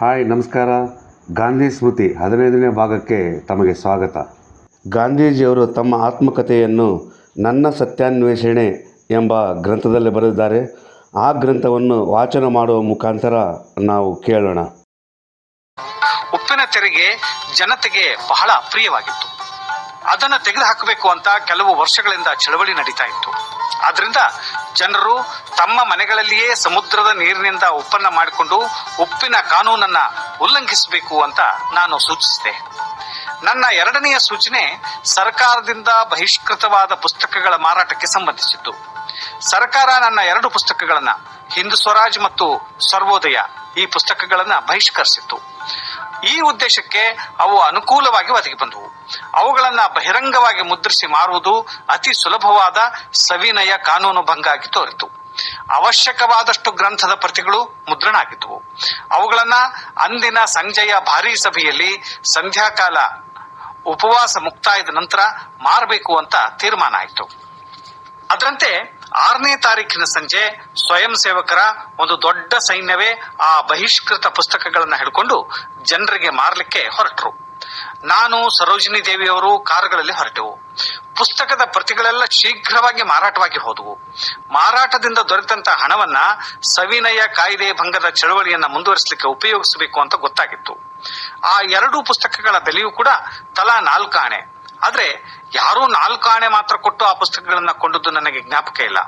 Hi, ನಮಸ್ಕಾರ. ಗಾಂಧಿ ಸ್ಮೃತಿ ಹದಿನೈದನೇ ಭಾಗಕ್ಕೆ ತಮಗೆ ಸ್ವಾಗತ. ಗಾಂಧೀಜಿಯವರು ತಮ್ಮ ಆತ್ಮಕಥೆಯನ್ನು ನನ್ನ ಸತ್ಯಾನ್ವೇಷಣೆ ಎಂಬ ಗ್ರಂಥದಲ್ಲಿ ಬರೆದಿದ್ದಾರೆ. ಆ ಗ್ರಂಥವನ್ನು ವಾಚನ ಮಾಡುವ ಮುಖಾಂತರ ನಾವು ಕೇಳೋಣ. ಉಪ್ಪಿನ ತೆರಿಗೆ ಜನತೆಗೆ ಬಹಳ ಪ್ರಿಯವಾಗಿತ್ತು ಅದನ್ನು ತೆಗೆದುಹಾಕಬೇಕು ಅಂತ ಕೆಲವು ವರ್ಷಗಳಿಂದ ಚಳವಳಿ ನಡೀತಾ ಇತ್ತು. ಆದ್ರಿಂದ ಜನರು ತಮ್ಮ ಮನೆಗಳಲ್ಲಿಯೇ ಸಮುದ್ರದ ನೀರಿನಿಂದ ಉಪ್ಪನ್ನ ಮಾಡಿಕೊಂಡು ಉಪ್ಪಿನ ಕಾನೂನನ್ನ ಉಲ್ಲಂಘಿಸಬೇಕು ಅಂತ ನಾನು ಸೂಚಿಸಿದೆ. ನನ್ನ ಎರಡನೆಯ ಸೂಚನೆ ಸರ್ಕಾರದಿಂದ ಬಹಿಷ್ಕೃತವಾದ ಪುಸ್ತಕಗಳ ಮಾರಾಟಕ್ಕೆ ಸಂಬಂಧಿಸಿದ್ದು. ಸರ್ಕಾರ ನನ್ನ ಎರಡು ಪುಸ್ತಕಗಳನ್ನ, ಹಿಂದೂ ಸ್ವರಾಜ್ ಮತ್ತು ಸರ್ವೋದಯ, ಈ ಪುಸ್ತಕಗಳನ್ನ ಬಹಿಷ್ಕರಿಸಿತ್ತು. ಈ ಉದ್ದೇಶಕ್ಕೆ ಅವು ಅನುಕೂಲವಾಗಿ ಒದಗಿ ಬಂದವು. ಅವುಗಳನ್ನು ಬಹಿರಂಗವಾಗಿ ಮುದ್ರಿಸಿ ಮಾರುವುದು ಅತಿ ಸುಲಭವಾದ ಸವಿನಯ ಕಾನೂನು ಭಂಗ ಆಗಿ ತೋರಿತು. ಅವಶ್ಯಕವಾದಷ್ಟು ಗ್ರಂಥದ ಪ್ರತಿಗಳು ಮುದ್ರಣ ಆಗಿದ್ದವು ಅವುಗಳನ್ನ ಅಂದಿನ ಸಂಜೆಯ ಭಾರೀ ಸಭೆಯಲ್ಲಿ ಸಂಧ್ಯಾಕಾಲ ಉಪವಾಸ ಮುಕ್ತಾಯದ ನಂತರ ಮಾರಬೇಕು ಅಂತ ತೀರ್ಮಾನ ಆಯಿತು. ಅದರಂತೆ ಆರನೇ ತಾರೀಕಿನ ಸಂಜೆ ಸ್ವಯಂ ಸೇವಕರ ಒಂದು ದೊಡ್ಡ ಸೈನ್ಯವೇ ಆ ಬಹಿಷ್ಕೃತ ಪುಸ್ತಕಗಳನ್ನು ಹಿಡ್ಕೊಂಡು ಜನರಿಗೆ ಮಾರಲಿಕ್ಕೆ ಹೊರಟರು. ನಾನು ಸರೋಜಿನಿ ದೇವಿಯವರು ಕಾರುಗಳಲ್ಲಿ ಹೊರಟೆವು. ಪುಸ್ತಕದ ಪ್ರತಿಗಳೆಲ್ಲ ಶೀಘ್ರವಾಗಿ ಮಾರಾಟವಾಗಿ ಹೋದವು. ಮಾರಾಟದಿಂದ ದೊರೆತಂತ ಹಣವನ್ನ ಸವಿನಯ ಕಾಯ್ದೆ ಭಂಗದ ಚಳವಳಿಯನ್ನ ಮುಂದುವರಿಸಲಿಕ್ಕೆ ಉಪಯೋಗಿಸಬೇಕು ಅಂತ ಗೊತ್ತಾಗಿತ್ತು. ಆ ಎರಡೂ ಪುಸ್ತಕಗಳ ಬೆಲೆಯೂ ಕೂಡ ತಲಾ ನಾಲ್ಕು ಆಣೆ. ಆದ್ರೆ ಯಾರೂ ನಾಲ್ಕು ಆಣೆ ಮಾತ್ರ ಕೊಟ್ಟು ಆ ಪುಸ್ತಕಗಳನ್ನ ಕೊಂಡದ್ದು ನನಗೆ ಜ್ಞಾಪಕ ಇಲ್ಲ.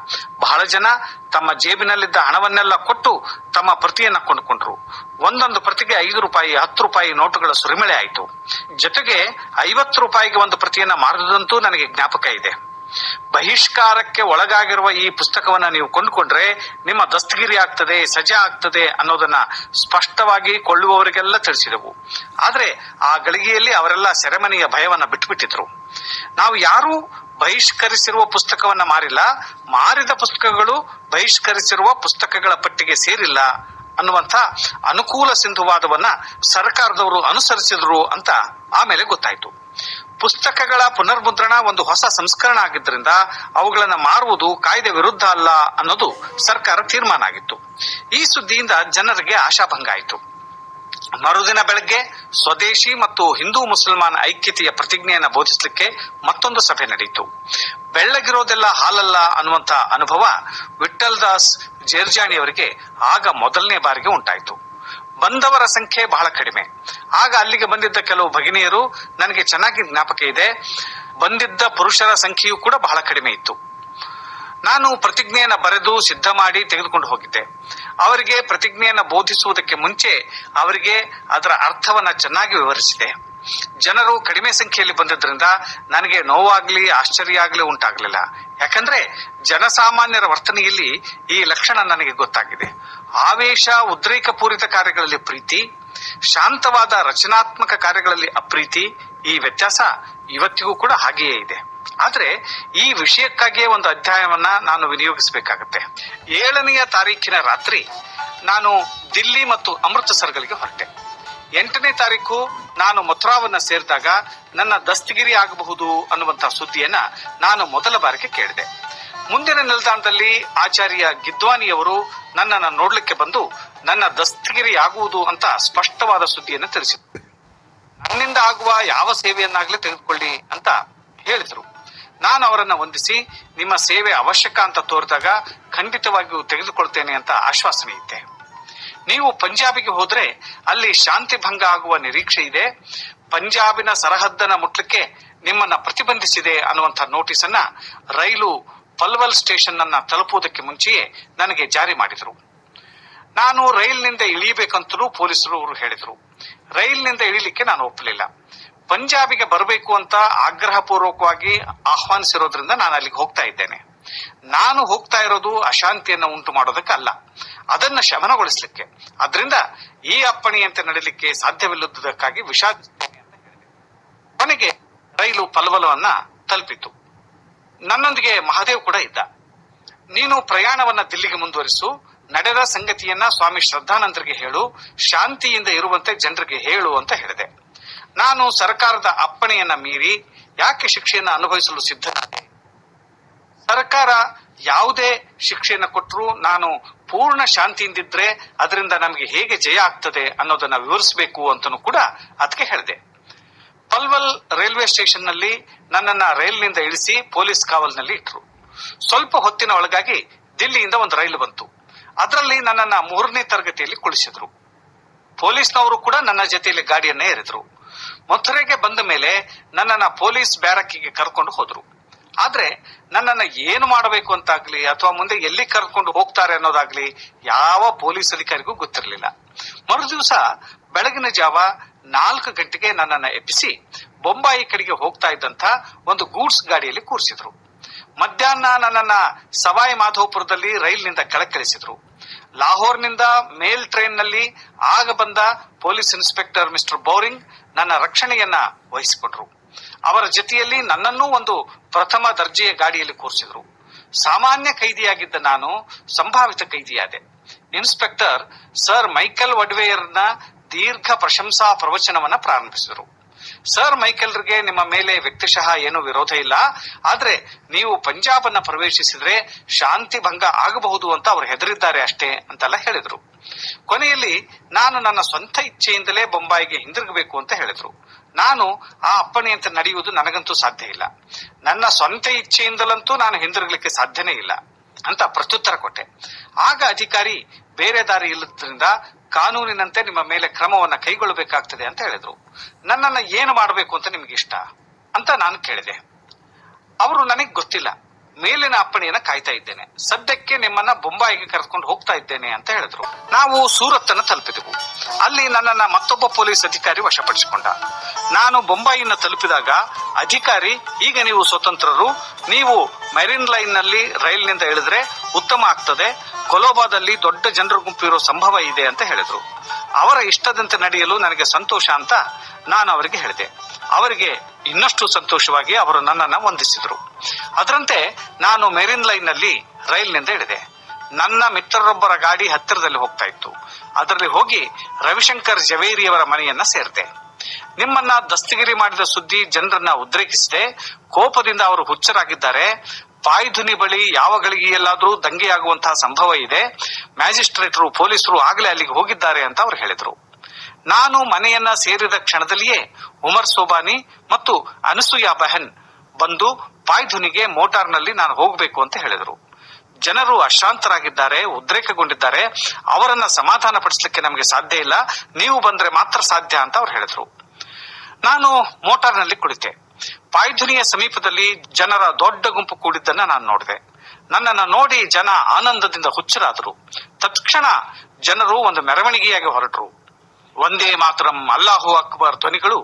ಬಹಳ ಜನ ತಮ್ಮ ಜೇಬಿನಲ್ಲಿದ್ದ ಹಣವನ್ನೆಲ್ಲ ಕೊಟ್ಟು ತಮ್ಮ ಪ್ರತಿಯನ್ನ ಕೊಂಡುಕೊಂಡ್ರು. ಒಂದೊಂದು ಪ್ರತಿಗೆ ಐದು ರೂಪಾಯಿ, ಹತ್ತು ರೂಪಾಯಿ ನೋಟುಗಳ ಸುರಿಮಳೆ ಆಯಿತು. ಜೊತೆಗೆ ಐವತ್ತು ರೂಪಾಯಿಗೆ ಒಂದು ಪ್ರತಿಯನ್ನ ಮಾರದಂತೂ ನನಗೆ ಜ್ಞಾಪಕ ಇದೆ. ಬಹಿಷ್ಕಾರಕ್ಕೆ ಒಳಗಾಗಿರುವ ಈ ಪುಸ್ತಕವನ್ನ ನೀವು ಕೊಂಡುಕೊಂಡ್ರೆ ನಿಮ್ಮ ದಸ್ತಗಿರಿ ಆಗ್ತದೆ, ಸಜಾ ಆಗ್ತದೆ ಅನ್ನೋದನ್ನ ಸ್ಪಷ್ಟವಾಗಿ ಕೊಳ್ಳುವವರಿಗೆಲ್ಲ ತಿಳಿಸಿದವು. ಆದ್ರೆ ಆ ಗಳಿಗೆಯಲ್ಲಿ ಅವರೆಲ್ಲ ಸೆರೆಮನೆಯ ಭಯವನ್ನ ಬಿಟ್ಟುಬಿಟ್ಟಿದ್ರು ನಾವು ಯಾರೂ ಬಹಿಷ್ಕರಿಸಿರುವ ಪುಸ್ತಕವನ್ನ ಮಾರಿಲ್ಲ, ಮಾರಿದ ಪುಸ್ತಕಗಳು ಬಹಿಷ್ಕರಿಸಿರುವ ಪುಸ್ತಕಗಳ ಪಟ್ಟಿಗೆ ಸೇರಿಲ್ಲ ಅನ್ನುವಂಥ ಅನುಕೂಲ ಸಿಂಧುವಾದವನ್ನ ಸರ್ಕಾರದವರು ಅನುಸರಿಸಿದ್ರು ಅಂತ ಆಮೇಲೆ ಗೊತ್ತಾಯ್ತು. ಪುಸ್ತಕಗಳ ಪುನರ್ಮುದ್ರಣ ಒಂದು ಹೊಸ ಸಂಸ್ಕರಣ ಆಗಿದ್ದರಿಂದ ಅವುಗಳನ್ನು ಮಾರುವುದು ಕಾಯ್ದೆ ವಿರುದ್ಧ ಅಲ್ಲ ಅನ್ನೋದು ಸರ್ಕಾರ ತೀರ್ಮಾನ ಆಗಿತ್ತು. ಈ ಸುದ್ದಿಯಿಂದ ಜನರಿಗೆ ಆಶಾಭಂಗ ಆಯಿತು. ಮರುದಿನ ಬೆಳಗ್ಗೆ ಸ್ವದೇಶಿ ಮತ್ತು ಹಿಂದೂ ಮುಸಲ್ಮಾನ್ ಐಕ್ಯತೆಯ ಪ್ರತಿಜ್ಞೆಯನ್ನು ಬೋಧಿಸಲಿಕ್ಕೆ ಮತ್ತೊಂದು ಸಭೆ ನಡೆಯಿತು. ಬೆಳ್ಳಗಿರೋದೆಲ್ಲ ಹಾಲಲ್ಲ ಅನ್ನುವಂತ ಅನುಭವ ವಿಠಲ್ ದಾಸ್ ಜೇರ್ಜಾಣಿಯವರಿಗೆ ಆಗ ಮೊದಲನೇ ಬಾರಿಗೆ ಉಂಟಾಯಿತು. ಬಂದವರ ಸಂಖ್ಯೆ ಬಹಳ ಕಡಿಮೆ. ಆಗ ಅಲ್ಲಿಗೆ ಬಂದಿದ್ದ ಕೆಲವು ಭಗಿನಿಯರು, ನನಗೆ ಚೆನ್ನಾಗಿ ಜ್ಞಾಪಕ ಇದೆ. ಬಂದಿದ್ದ ಪುರುಷರ ಸಂಖ್ಯೆಯೂ ಕೂಡ ಬಹಳ ಕಡಿಮೆ ಇತ್ತು. ನಾನು ಪ್ರತಿಜ್ಞೆಯನ್ನು ಬರೆದು ಸಿದ್ಧ ಮಾಡಿ ತೆಗೆದುಕೊಂಡು ಹೋಗಿದ್ದೆ. ಅವರಿಗೆ ಪ್ರತಿಜ್ಞೆಯನ್ನು ಬೋಧಿಸುವುದಕ್ಕೆ ಮುಂಚೆ ಅವರಿಗೆ ಅದರ ಅರ್ಥವನ್ನ ಚೆನ್ನಾಗಿ ವಿವರಿಸಿದೆ. ಜನರು ಕಡಿಮೆ ಸಂಖ್ಯೆಯಲ್ಲಿ ಬಂದಿದ್ರಿಂದ ನನಗೆ ನೋವಾಗ್ಲಿ, ಆಶ್ಚರ್ಯ ಆಗ್ಲಿ ಉಂಟಾಗಲಿಲ್ಲ. ಯಾಕಂದ್ರೆ ಜನಸಾಮಾನ್ಯರ ವರ್ತನೆಯಲ್ಲಿ ಈ ಲಕ್ಷಣ ನನಗೆ ಗೊತ್ತಾಗಿದೆ. ಆವೇಶ, ಉದ್ರೇಕಪೂರಿತ ಕಾರ್ಯಗಳಲ್ಲಿ ಪ್ರೀತಿ, ಶಾಂತವಾದ, ರಚನಾತ್ಮಕ ಕಾರ್ಯಗಳಲ್ಲಿ ಅಪ್ರೀತಿ, ಈ ವ್ಯತ್ಯಾಸ ಇವತ್ತಿಗೂ ಕೂಡ ಹಾಗೆಯೇ ಇದೆ. ಆದ್ರೆ ಈ ವಿಷಯಕ್ಕಾಗಿಯೇ ಒಂದು ಅಧ್ಯಾಯವನ್ನ ನಾನು ವಿನಿಯೋಗಿಸಬೇಕಾಗತ್ತೆ. ಏಳನೆಯ ತಾರೀಕಿನ ರಾತ್ರಿ ನಾನು ದಿಲ್ಲಿ ಮತ್ತು ಅಮೃತಸರ್ಗಳಿಗೆ ಹೊರಟೆ. ಎಂಟನೇ ತಾರೀಕು ನಾನು ಮಥುರಾವನ್ನ ಸೇರಿದಾಗ ನನ್ನ ದಸ್ತಗಿರಿ ಆಗಬಹುದು ಅನ್ನುವಂತಹ ಸುದ್ದಿಯನ್ನ ನಾನು ಮೊದಲ ಬಾರಿಗೆ ಕೇಳಿದೆ. ಮುಂದಿನ ನಿಲ್ದಾಣದಲ್ಲಿ ಆಚಾರ್ಯ ಗಿದ್ವಾನಿಯವರು ನನ್ನನ್ನು ನೋಡ್ಲಿಕ್ಕೆ ಬಂದು ನನ್ನ ದಸ್ತಗಿರಿ ಆಗುವುದು ಅಂತ ಸ್ಪಷ್ಟವಾದ ಸುದ್ದಿಯನ್ನು ತಿಳಿಸಿದರು. ನನ್ನಿಂದ ಆಗುವ ಯಾವ ಸೇವೆಯನ್ನಾಗಲಿ ತೆಗೆದುಕೊಳ್ಳಿ ಅಂತ ಹೇಳಿದರು. ನಾನು ಅವರನ್ನ ವಂದಿಸಿ ನಿಮ್ಮ ಸೇವೆ ಅವಶ್ಯಕ ಅಂತ ತೋರಿದಾಗ ಖಂಡಿತವಾಗಿಯೂ ತೆಗೆದುಕೊಳ್ತೇನೆ ಅಂತ ಆಶ್ವಾಸನೆ ಇದ್ದೆ ನೀವು ಪಂಜಾಬಿಗೆ ಹೋದ್ರೆ ಅಲ್ಲಿ ಶಾಂತಿ ಭಂಗ ಆಗುವ ನಿರೀಕ್ಷೆ ಇದೆ. ಪಂಜಾಬಿನ ಸರಹದ್ದನ್ನ ಮುಟ್ಲಿಕ್ಕೆ ನಿಮ್ಮನ್ನ ಪ್ರತಿಬಂಧಿಸಿದೆ ಅನ್ನುವಂಥ ನೋಟಿಸ್ ಅನ್ನ ರೈಲು ಪಲ್ವಲ್ ಸ್ಟೇಷನ್ ಅನ್ನ ತಲುಪುವುದಕ್ಕೆ ಮುಂಚೆಯೇ ನನಗೆ ಜಾರಿ ಮಾಡಿದರು. ನಾನು ರೈಲಿನಿಂದ ಇಳಿಯಬೇಕಂತಲೂ ಪೊಲೀಸರು ಅವರು ಹೇಳಿದರು. ರೈಲಿನಿಂದ ಇಳಿಲಿಕ್ಕೆ ನಾನು ಒಪ್ಪಲಿಲ್ಲ. ಪಂಜಾಬಿಗೆ ಬರಬೇಕು ಅಂತ ಆಗ್ರಹಪೂರ್ವಕವಾಗಿ ಆಹ್ವಾನಿಸಿರೋದ್ರಿಂದ ನಾನು ಅಲ್ಲಿಗೆ ಹೋಗ್ತಾ ಇದ್ದೇನೆ. ನಾನು ಹೋಗ್ತಾ ಇರೋದು ಅಶಾಂತಿಯನ್ನು ಉಂಟು ಮಾಡೋದಕ್ಕಲ್ಲ. ಅದನ್ನ ಶಮನಗೊಳಿಸಲಿಕ್ಕೆ. ಅದರಿಂದ ಈ ಅಪ್ಪಣೆಯಂತೆ ನಡೀಲಿಕ್ಕೆ ಸಾಧ್ಯವಿಲ್ಲದಕ್ಕಾಗಿ ವಿಷಾದ ಕೊನೆಗೆ ರೈಲು ಪಲ್ವಲವನ್ನ ತಲುಪಿತು. ನನ್ನೊಂದಿಗೆ ಮಹಾದೇವ್ ಕೂಡ ಇದ್ದ. ನೀನು ಪ್ರಯಾಣವನ್ನ ದಿಲ್ಲಿಗೆ ಮುಂದುವರಿಸು, ನಡೆದ ಸಂಗತಿಯನ್ನ ಸ್ವಾಮಿ ಶ್ರದ್ಧಾನಂದರಿಗೆ ಹೇಳು, ಶಾಂತಿಯಿಂದ ಇರುವಂತೆ ಜನರಿಗೆ ಹೇಳು ಅಂತ ಹೇಳಿದೆ. ನಾನು ಸರ್ಕಾರದ ಅಪ್ಪಣೆಯನ್ನ ಮೀರಿ ಯಾಕೆ ಶಿಕ್ಷೆಯನ್ನ ಅನುಭವಿಸಲು ಸಿದ್ಧನಾದೆ? ಸರ್ಕಾರ ಯಾವುದೇ ಶಿಕ್ಷೆಯನ್ನು ಕೊಟ್ಟರು ನಾನು ಪೂರ್ಣ ಶಾಂತಿಯಿಂದಿದ್ರೆ ಅದರಿಂದ ನಮಗೆ ಹೇಗೆ ಜಯ ಆಗ್ತದೆ ಅನ್ನೋದನ್ನ ವಿವರಿಸಬೇಕು ಅಂತನೂ ಕೂಡ ಅದಕ್ಕೆ ಹೇಳಿದೆ. ಪಲ್ವಲ್ ರೈಲ್ವೆ ಸ್ಟೇಷನ್ನಲ್ಲಿ ನನ್ನನ್ನ ರೈಲ್ನಿಂದ ಇಳಿಸಿ ಪೊಲೀಸ್ ಕಾವಲ್ನಲ್ಲಿ ಇಟ್ರು. ಸ್ವಲ್ಪ ಹೊತ್ತಿನ ಒಳಗಾಗಿ ದಿಲ್ಲಿಯಿಂದ ಒಂದು ರೈಲು ಬಂತು. ಅದರಲ್ಲಿ ನನ್ನನ್ನ ಮೂರನೇ ತರಗತಿಯಲ್ಲಿ ಕುಳಿಸಿದ್ರು. ಪೊಲೀಸ್ನವರು ಕೂಡ ನನ್ನ ಜೊತೆಯಲ್ಲಿ ಗಾಡಿಯನ್ನೇ ಏರಿದ್ರು ಮಥುರೆಗೆ ಬಂದ ಮೇಲೆ ನನ್ನನ್ನ ಪೊಲೀಸ್ ಬ್ಯಾರಕ್ಕಿಗೆ ಕರ್ಕೊಂಡು ಹೋದ್ರು. ಆದ್ರೆ ನನ್ನನ್ನ ಏನು ಮಾಡಬೇಕು ಅಂತಾಗ್ಲಿ ಅಥವಾ ಮುಂದೆ ಎಲ್ಲಿ ಕರ್ಕೊಂಡು ಹೋಗ್ತಾರೆ ಅನ್ನೋದಾಗ್ಲಿ ಯಾವ ಪೊಲೀಸ್ ಅಧಿಕಾರಿಗೂ ಗೊತ್ತಿರಲಿಲ್ಲ. ಮರುದಿವಸ ಬೆಳಗಿನ ಜಾವ ನಾಲ್ಕು ಗಂಟೆಗೆ ನನ್ನನ್ನ ಎಬ್ಬಿಸಿ ಬೊಂಬಾಯಿ ಕಡೆಗೆ ಹೋಗ್ತಾ ಇದ್ದಂತ ಒಂದು ಗೂಡ್ಸ್ ಗಾಡಿಯಲ್ಲಿ ಕೂರಿಸಿದ್ರು. ಮಧ್ಯಾಹ್ನ ನನ್ನನ್ನ ಸವಾಯಿ ಮಾಧೋಪುರದಲ್ಲಿ ರೈಲ್ನಿಂದ ಕೆಳಕ್ಕಿಳಿಸಿದ್ರು ಲಾಹೋರ್ನಿಂದ ಮೇಲ್ ಟ್ರೈನ್ನಲ್ಲಿ ಆಗ ಬಂದ ಪೊಲೀಸ್ ಇನ್ಸ್ಪೆಕ್ಟರ್ ಮಿಸ್ಟರ್ ಬೌರಿಂಗ್ ನನ್ನ ರಕ್ಷಣೆಯನ್ನ ವಹಿಸಿಕೊಂಡ್ರು ಅವರ ಜೊತೆಯಲ್ಲಿ ನನ್ನನ್ನೂ ಒಂದು ಪ್ರಥಮ ದರ್ಜೆಯ ಗಾಡಿಯಲ್ಲಿ ಕೂರಿಸಿದ್ರು. ಸಾಮಾನ್ಯ ಕೈದಿಯಾಗಿದ್ದ ನಾನು ಸಂಭಾವಿತ ಕೈದಿಯಾದೆ. ಇನ್ಸ್ಪೆಕ್ಟರ್ ಸರ್ ಮೈಕೆಲ್ ವಡ್ವೇಯರ್ನ ದೀರ್ಘ ಪ್ರಶಂಸಾ ಪ್ರವಚನವನ್ನ ಪ್ರಾರಂಭಿಸಿದರು. ಸರ್ ಮೈಕೆಲ್ರಿಗೆ ನಿಮ್ಮ ಮೇಲೆ ವ್ಯಕ್ತಿಶಃ ಏನು ವಿರೋಧ ಇಲ್ಲ. ಆದ್ರೆ ನೀವು ಪಂಜಾಬ್ ಅನ್ನ ಪ್ರವೇಶಿಸಿದ್ರೆ ಶಾಂತಿ ಭಂಗ ಆಗಬಹುದು ಅಂತ ಅವರು ಹೆದರಿದ್ದಾರೆ ಅಷ್ಟೇ ಅಂತೆಲ್ಲ ಹೇಳಿದ್ರು. ಕೊನೆಯಲ್ಲಿ ನಾನು ನನ್ನ ಸ್ವಂತ ಇಚ್ಛೆಯಿಂದಲೇ ಬೊಂಬಾಯಿಗೆ ಹಿಂದಿರುಗಬೇಕು ಅಂತ ಹೇಳಿದ್ರು. ನಾನು ಆ ಅಪ್ಪಣೆಯಂತೆ ನಡೆಯುವುದು ನನಗಂತೂ ಸಾಧ್ಯ ಇಲ್ಲ. ನನ್ನ ಸ್ವಂತ ಇಚ್ಛೆಯಿಂದಲಂತೂ ನಾನು ಹಿಂದಿರುಗಲಿಕ್ಕೆ ಸಾಧ್ಯನೇ ಇಲ್ಲ ಅಂತ ಪ್ರತ್ಯುತ್ತರ ಕೊಟ್ಟೆ. ಆಗ ಅಧಿಕಾರಿ ಬೇರೆ ದಾರಿ ಇಲ್ಲದ್ರಿಂದ ಕಾನೂನಿನಂತೆ ನಿಮ್ಮ ಮೇಲೆ ಕ್ರಮವನ್ನು ಕೈಗೊಳ್ಳಬೇಕಾಗ್ತದೆ ಅಂತ ಹೇಳಿದ್ರು. ನನ್ನನ್ನು ಏನು ಮಾಡಬೇಕು ಅಂತ ನಿಮ್ಗೆ ಇಷ್ಟ? ಅಂತ ನಾನು ಕೇಳಿದೆ. ಅವರು ನನಗೆ ಗೊತ್ತಿಲ್ಲ. ಮೇಲಿನ ಅಪ್ಪಣೆಯನ್ನ ಕಾಯ್ತಾ ಇದ್ದೇನೆ. ಸದ್ಯಕ್ಕೆ ನಿಮ್ಮನ್ನ ಬೊಂಬಾಯಿಗೆ ಕರೆದುಕೊಂಡು ಹೋಗ್ತಾ ಇದ್ದೇನೆ ಅಂತ ಹೇಳಿದ್ರು. ನಾವು ಸೂರತ್ ಅನ್ನು ತಲುಪಿದೆವು. ಅಲ್ಲಿ ನನ್ನನ್ನ ಮತ್ತೊಬ್ಬ ಪೊಲೀಸ್ ಅಧಿಕಾರಿ ವಶಪಡಿಸಿಕೊಂಡ. ನಾನು ಬೊಂಬಾಯಿನ ತಲುಪಿದಾಗ, ಅಧಿಕಾರಿ, ಈಗ ನೀವು ಸ್ವತಂತ್ರರು. ನೀವು ಮೆರಿನ್ ಲೈನ್ನಲ್ಲಿ ರೈಲ್ನಿಂದ ಇಳಿದ್ರೆ ಉತ್ತಮ ಆಗ್ತದೆ. ಕೊಲೋಬಾದಲ್ಲಿ ದೊಡ್ಡ ಜನರ ಗುಂಪು ಇರೋ ಸಂಭವ ಇದೆ ಅಂತ ಹೇಳಿದ್ರು. ಅವರ ಇಷ್ಟದಂತೆ ನಡೆಯಲು ನನಗೆ ಸಂತೋಷ ಅಂತ ನಾನು ಅವರಿಗೆ ಹೇಳಿದೆ. ಅವರಿಗೆ ಇನ್ನಷ್ಟು ಸಂತೋಷವಾಗಿ ಅವರು ನನ್ನನ್ನು ವಂದಿಸಿದರು. ಅದರಂತೆ ನಾನು ಮೆರಿನ್ ಲೈನ್ನಲ್ಲಿ ರೈಲ್ನಿಂದ ಇಳಿದೆ. ನನ್ನ ಮಿತ್ರರೊಬ್ಬರ ಗಾಡಿ ಹತ್ತಿರದಲ್ಲಿ ಹೋಗ್ತಾ ಇತ್ತು. ಅದರಲ್ಲಿ ಹೋಗಿ ರವಿಶಂಕರ್ ಜವೇರಿಯವರ ಮನೆಯನ್ನ ಸೇರಿದೆ. ನಿಮ್ಮನ್ನ ದಸ್ತಗಿರಿ ಮಾಡಿದ ಸುದ್ದಿ ಜನರನ್ನ ಉದ್ರೇಕಿಸಿದೆ. ಕೋಪದಿಂದ ಅವರು ಹುಚ್ಚರಾಗಿದ್ದಾರೆ. ಪಾಯ್ಧುನಿ ಬಳಿ ಯಾವ ಗಳಿಗೆಯಲ್ಲಾದ್ರೂ ದಂಗೆಯಾಗುವಂತಹ ಸಂಭವ ಇದೆ. ಮ್ಯಾಜಿಸ್ಟ್ರೇಟರು, ಪೊಲೀಸರು ಆಗಲೇ ಅಲ್ಲಿಗೆ ಹೋಗಿದ್ದಾರೆ ಅಂತ ಅವರು ಹೇಳಿದರು. ನಾನು ಮನೆಯನ್ನ ಸೇರಿದ ಕ್ಷಣದಲ್ಲಿಯೇ ಉಮರ್ ಸೋಬಾನಿ ಮತ್ತು ಅನಸೂಯಾ ಬಹನ್ ಬಂದು ವಾಯುಧುನಿಗೆ ಮೋಟಾರ್ನಲ್ಲಿ ನಾನು ಹೋಗಬೇಕು ಅಂತ ಹೇಳಿದರು. ಜನರು ಅಶಾಂತರಾಗಿದ್ದಾರೆ ಉದ್ರೇಕಗೊಂಡಿದ್ದಾರೆ. ಅವರನ್ನ ಸಮಾಧಾನ ಪಡಿಸಲಿಕ್ಕೆ ನಮಗೆ ಸಾಧ್ಯ ಇಲ್ಲ. ನೀವು ಬಂದ್ರೆ ಮಾತ್ರ ಸಾಧ್ಯ ಅಂತ ಅವ್ರು ಹೇಳಿದ್ರು. ನಾನು ಮೋಟಾರ್ನಲ್ಲಿ ಕುಳಿತೆ. ಪಾಯ್ಧುನಿಯ ಸಮೀಪದಲ್ಲಿ ಜನರ ದೊಡ್ಡ ಗುಂಪು ಕೂಡಿದ್ದನ್ನ ನಾನು ನೋಡಿದೆ. ನನ್ನನ್ನ ನೋಡಿ ಜನ ಆನಂದದಿಂದ ಹುಚ್ಚರಾದರು. ತತ್ಕ್ಷಣ ಜನರು ಒಂದು ಮೆರವಣಿಗೆಯಾಗಿ ಹೊರಟರು. ಒಂದೇ ಮಾತರಂ, ಅಲ್ಲಾಹು ಅಕ್ಬರ್ ಧ್ವನಿಗಳು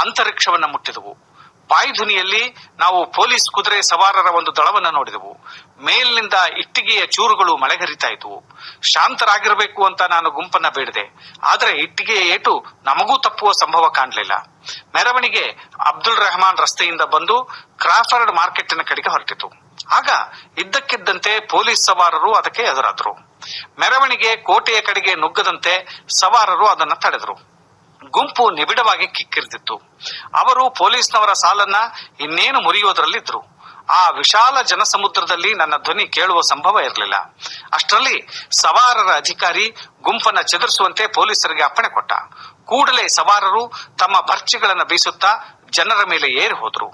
ಅಂತರಿಕ್ಷವನ್ನ ಮುಟ್ಟಿದವು. ಪಾಯ್ಧುನಿಯಲ್ಲಿ ನಾವು ಪೊಲೀಸ್ ಕುದುರೆ ಸವಾರರ ಒಂದು ದಳವನ್ನು ನೋಡಿದೆವು. ಮೇಲಿನಿಂದ ಇಟ್ಟಿಗೆಯ ಚೂರುಗಳು ಮಳೆಗರಿತಾ ಇದ್ವು ಶಾಂತರಾಗಿರಬೇಕು ಅಂತ ನಾನು ಗುಂಪನ್ನ ಬೇಡಿದೆ. ಆದರೆ ಇಟ್ಟಿಗೆಯ ಏಟು ನಮಗೂ ತಪ್ಪುವ ಸಂಭವ ಕಾಣಲಿಲ್ಲ. ಮೆರವಣಿಗೆ ಅಬ್ದುಲ್ ರೆಹಮಾನ್ ರಸ್ತೆಯಿಂದ ಬಂದು ಕ್ರಾಫರ್ಡ್ ಮಾರ್ಕೆಟಿನ ಕಡೆಗೆ ಹೊರಟಿತು. ಆಗ ಇದ್ದಕ್ಕಿದ್ದಂತೆ ಪೊಲೀಸ್ ಸವಾರರು ಅದಕ್ಕೆ ಎದುರಾದರು. ಮೆರವಣಿಗೆ ಕೋಟೆಯ ಕಡೆಗೆ ನುಗ್ಗದಂತೆ ಸವಾರರು ಅದನ್ನು ತಡೆದರು. ಗುಂಪು ನಿಬಿಡವಾಗಿ ಕಿಕ್ಕಿರಿದಿತ್ತು. ಅವರು ಪೊಲೀಸ್ನವರ ಸಾಲನ್ನ ಇನ್ನೇನು ಮುರಿಯೋದ್ರಲ್ಲಿದ್ರು. ಆ ವಿಶಾಲ ಜನಸಮುದ್ರದಲ್ಲಿ ನನ್ನ ಧ್ವನಿ ಕೇಳುವ ಸಂಭವ ಇರಲಿಲ್ಲ. ಅಷ್ಟರಲ್ಲಿ ಸವಾರರ ಅಧಿಕಾರಿ ಗುಂಪನ್ನ ಚದುರಿಸುವಂತೆ ಪೊಲೀಸರಿಗೆ ಅಪ್ಪಣೆ ಕೊಟ್ಟ. ಕೂಡಲೇ ಸವಾರರು ತಮ್ಮ ಭರ್ಚಿಗಳನ್ನು ಬೀಸುತ್ತಾ ಜನರ ಮೇಲೆ ಏರಿ ಹೋದ್ರು.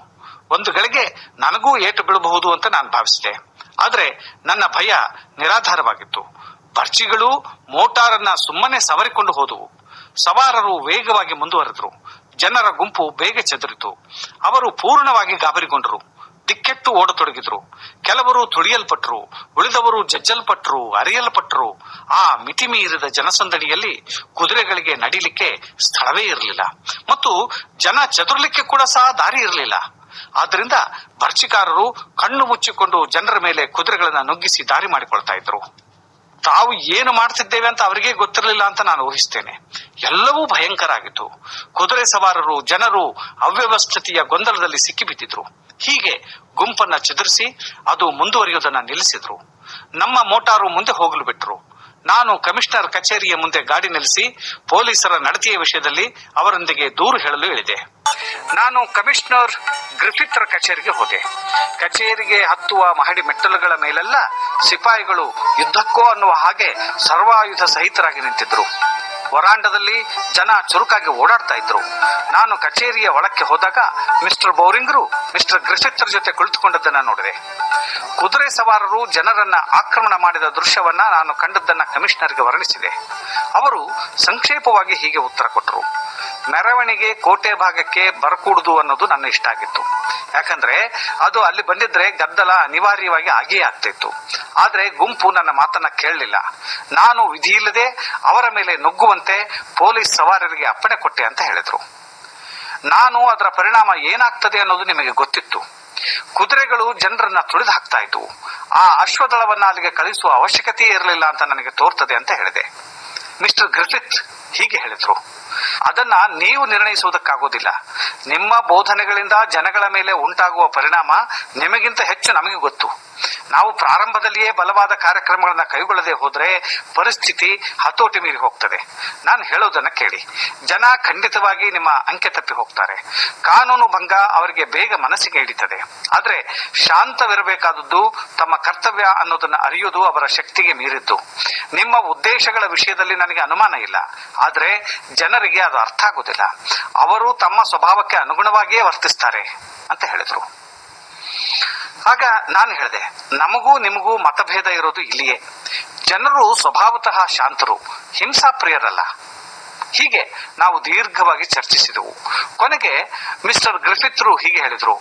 ಒಂದು ಗಳಿಗೆ ನನಗೂ ಏಟು ಬೀಳಬಹುದು ಅಂತ ನಾನು ಭಾವಿಸಿದೆ. ಆದರೆ ನನ್ನ ಭಯ ನಿರಾಧಾರವಾಗಿತ್ತು. ಭರ್ಚಿಗಳು ಮೋಟಾರನ್ನ ಸುಮ್ಮನೆ ಸವರಿಕೊಂಡು ಹೋದವು. ಸವಾರರು ವೇಗವಾಗಿ ಮುಂದುವರೆದರು. ಜನರ ಗುಂಪು ಬೇಗ ಚದುರಿತು. ಅವರು ಪೂರ್ಣವಾಗಿ ಗಾಬರಿಗೊಂಡರು. ದಿಕ್ಕೆಟ್ಟು ಓಡತೊಡಗಿದ್ರು. ಕೆಲವರು ತುಳಿಯಲ್ಪಟ್ಟರು ಉಳಿದವರು ಜಜ್ಜಲ್ಪಟ್ಟರು ಅರಿಯಲ್ಪಟ್ಟರು ಆ ಮಿತಿ ಮೀರಿದ ಜನಸಂದಣಿಯಲ್ಲಿ ಕುದುರೆಗಳಿಗೆ ನಡಿಲಿಕ್ಕೆ ಸ್ಥಳವೇ ಇರಲಿಲ್ಲ. ಮತ್ತು ಜನ ಚದುರ್ಲಿಕ್ಕೆ ಕೂಡ ಸಹ ದಾರಿ ಇರಲಿಲ್ಲ. ಆದ್ರಿಂದ ಭರ್ಚಿಕಾರರು ಕಣ್ಣು ಮುಚ್ಚಿಕೊಂಡು ಜನರ ಮೇಲೆ ಕುದುರೆಗಳನ್ನು ನುಗ್ಗಿಸಿ ದಾರಿ ಮಾಡಿಕೊಳ್ತಾ ಇದ್ರು. ತಾವು ಏನು ಮಾಡ್ತಿದ್ದೇವೆ ಅಂತ ಅವರಿಗೆ ಗೊತ್ತಿರಲಿಲ್ಲ ಅಂತ ನಾನು ಊಹಿಸ್ತೇನೆ. ಎಲ್ಲವೂ ಭಯಂಕರ ಆಗಿತ್ತು. ಕುದುರೆ ಸವಾರರು, ಜನರು ಅವ್ಯವಸ್ಥಿತಿಯ ಗೊಂದಲದಲ್ಲಿ ಸಿಕ್ಕಿಬಿದ್ದಿದ್ರು. ಹೀಗೆ ಗುಂಪನ್ನ ಚದುರಿಸಿ ಅದು ಮುಂದುವರಿಯುವುದನ್ನ ನಿಲ್ಲಿಸಿದ್ರು. ನಮ್ಮ ಮೋಟಾರು ಮುಂದೆ ಹೋಗಲು ಬಿಟ್ರು. ನಾನು ಕಮಿಷನರ್ ಕಚೇರಿಯ ಮುಂದೆ ಗಾಡಿ ನಿಲ್ಲಿಸಿ ಪೊಲೀಸರ ನಡತೆಯ ವಿಷಯದಲ್ಲಿ ಅವರೊಂದಿಗೆ ದೂರು ಹೇಳಲು ಹೇಳಿದೆ. ನಾನು ಕಮಿಷನರ್ ಗ್ರಿಫಿತ್ರ ಕಚೇರಿಗೆ ಹೋದೆ. ಕಚೇರಿಗೆ ಹತ್ತುವ ಮಹಡಿ ಮೆಟ್ಟಲುಗಳ ಮೇಲೆಲ್ಲ ಸಿಪಾಯಿಗಳು ಯುದ್ಧಕ್ಕೋ ಅನ್ನುವ ಹಾಗೆ ಸರ್ವಾಯುಧ ಸಹಿತರಾಗಿ ನಿಂತಿದ್ರು. ವರಾಂಡದಲ್ಲಿ ಜನ ಚುರುಕಾಗಿ ಓಡಾಡ್ತಾ ಇದ್ರು. ನಾನು ಕಚೇರಿಯ ಒಳಕ್ಕೆ ಹೋದಾಗ ಮಿಸ್ಟರ್ ಬೌರಿಂಗ್ರು, ಮಿಸ್ಟರ್ ಗ್ರಿಫಿತ್ರ್ ಜೊತೆ ಕುಳಿತುಕೊಂಡದ್ದನ್ನ ನೋಡಿದೆ. ಕುದುರೆ ಸವಾರರು ಜನರನ್ನ ಆಕ್ರಮಣ ಮಾಡಿದ ದೃಶ್ಯವನ್ನ ನಾನು ಕಂಡದ್ದನ್ನ ಕಮಿಷನರ್ಗೆ ವರ್ಣಿಸಿದೆ. ಅವರು ಸಂಕ್ಷೇಪವಾಗಿ ಹೀಗೆ ಉತ್ತರ ಕೊಟ್ಟರು. ಮೆರವಣಿಗೆ ಕೋಟೆ ಭಾಗಕ್ಕೆ ಬರಕೂಡುದು ಅನ್ನೋದು ನನ್ನ ಇಷ್ಟ ಆಗಿತ್ತು. ಯಾಕಂದ್ರೆ ಅದು ಅಲ್ಲಿ ಬಂದಿದ್ರೆ ಗದ್ದಲ ಅನಿವಾರ್ಯವಾಗಿ ಆಗಿಯೇ ಆಗ್ತಿತ್ತು. ಆದ್ರೆ ಗುಂಪು ನನ್ನ ಮಾತನ್ನ ಕೇಳಲಿಲ್ಲ. ನಾನು ವಿಧಿ ಇಲ್ಲದೆ ಅವರ ಮೇಲೆ ನುಗ್ಗುವಂತೆ ಪೊಲೀಸ್ ಸವಾರರಿಗೆ ಅಪ್ಪಣೆ ಕೊಟ್ಟೆ ಅಂತ ಹೇಳಿದ್ರು. ನಾನು ಅದರ ಪರಿಣಾಮ ಏನಾಗ್ತದೆ ಅನ್ನೋದು ನಿಮಗೆ ಗೊತ್ತಿತ್ತು. ಕುದುರೆಗಳು ಜನರನ್ನ ತುಳಿದು ಹಾಕ್ತಾ ಇದ್ವು. ಆ ಅಶ್ವದಳವನ್ನ ಅಲ್ಲಿಗೆ ಕಳಿಸುವ ಅವಶ್ಯಕತೆ ಇರಲಿಲ್ಲ ಅಂತ ನನಗೆ ತೋರ್ತದೆ ಅಂತ ಹೇಳಿದೆ. ಮಿಸ್ಟರ್ ಗ್ರಿಫಿತ್ ಹೀಗೆ ಹೇಳಿದ್ರು. ಅದನ್ನ ನೀವು ನಿರ್ಣಯಿಸುವುದಕ್ಕಾಗೋದಿಲ್ಲ ನಿಮ್ಮ ಬೋಧನೆಗಳಿಂದ ಜನಗಳ ಮೇಲೆ ಉಂಟಾಗುವ ಪರಿಣಾಮ ನಿಮಗಿಂತ ಹೆಚ್ಚು ನಮಗೆ ಗೊತ್ತು. ನಾವು ಪ್ರಾರಂಭದಲ್ಲಿಯೇ ಬಲವಾದ ಕಾರ್ಯಕ್ರಮಗಳನ್ನ ಕೈಗೊಳ್ಳದೆ ಹೋದ್ರೆ ಪರಿಸ್ಥಿತಿ ಹತೋಟಿ ಮೀರಿ ಹೋಗ್ತದೆ. ನಾನು ಹೇಳೋದನ್ನ ಕೇಳಿ. ಜನ ಖಂಡಿತವಾಗಿ ನಿಮ್ಮ ಅಂಕೆ ತಪ್ಪಿ ಹೋಗ್ತಾರೆ. ಕಾನೂನು ಭಂಗ ಅವರಿಗೆ ಬೇಗ ಮನಸ್ಸಿಗೆ ಹಿಡಿತದೆ. ಆದ್ರೆ ಶಾಂತವಿರಬೇಕಾದದ್ದು ತಮ್ಮ ಕರ್ತವ್ಯ ಅನ್ನೋದನ್ನ ಅರಿಯೋದು ಅವರ ಶಕ್ತಿಗೆ ಮೀರಿದ್ದು. ನಿಮ್ಮ ಉದ್ದೇಶಗಳ ವಿಷಯದಲ್ಲಿ ನನಗೆ ಅನುಮಾನ ಇಲ್ಲ. ಆದ್ರೆ ಜನರಿಗೆ ಅದು ಅರ್ಥ ಆಗೋದಿಲ್ಲ. ಅವರು ತಮ್ಮ ಸ್ವಭಾವಕ್ಕೆ ಅನುಗುಣವಾಗಿಯೇ ವರ್ತಿಸ್ತಾರೆ ಅಂತ ಹೇಳಿದ್ರು. ಆಗ ನಾನು ಹೇಳಿದೆ, ನಮಗೂ ನಿಮಗೂ ಮತಭೇದ ಇರೋದು ಇಲ್ಲಿಯೇ. ಜನರು ಸ್ವಭಾವತಃ ಶಾಂತರು ಹಿಂಸಾ ಪ್ರಿಯರಲ್ಲ ಹೀಗೆ ನಾವು ದೀರ್ಘವಾಗಿ ಚರ್ಚಿಸಿದೆವು. ಕೊನೆಗೆ ಮಿಸ್ಟರ್ ಗ್ರಿಫಿತ್ರು ಹೀಗೆ ಹೇಳಿದ್ರು,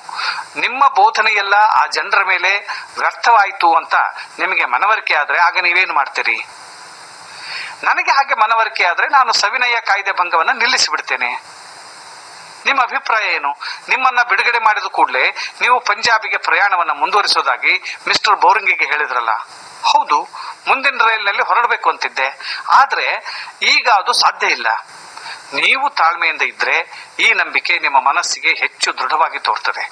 ನಿಮ್ಮ ಬೋಧನೆಯೆಲ್ಲ ಆ ಜನರ ಮೇಲೆ ವ್ಯರ್ಥವಾಯಿತು ಅಂತ ನಿಮಗೆ ಮನವರಿಕೆ ಆದ್ರೆ ಆಗ ನೀವೇನು ಮಾಡ್ತೀರಿ? ನನಗೆ ಹಾಗೆ ಮನವರಿಕೆ ಆದ್ರೆ ನಾನು ಸವಿನಯ ಕಾಯ್ದೆ ಭಂಗವನ್ನು ನಿಲ್ಲಿಸಿ ಬಿಡ್ತೇನೆ ನಿಮ್ಮ ಅಭಿಪ್ರಾಯ ಏನು? ನಿಮ್ಮನ್ನ ಬಿಡುಗಡೆ ಮಾಡಿದ ಕೂಡಲೇ ನೀವು ಪಂಜಾಬಿಗೆ ಪ್ರಯಾಣವನ್ನ ಮುಂದುವರಿಸೋದಾಗಿ ಮಿಸ್ಟರ್ ಬೋರಿಂಗಿಗೆ ಹೇಳಿದ್ರಲ್ಲ. ಹೌದು, ಮುಂದಿನ ರೈಲಿನಲ್ಲಿ ಹೊರಡಬೇಕು ಅಂತಿದ್ದೆ. ಆದರೆ ಈಗ ಅದು ಸಾಧ್ಯ ಇಲ್ಲ. ನೀವು ತಾಳ್ಮೆಯಿಂದ ಇದ್ರೆ ಈ ನಂಬಿಕೆ ನಿಮ್ಮ ಮನಸ್ಸಿಗೆ ಹೆಚ್ಚು ದೃಢವಾಗಿ ತೋರ್ತದೆ.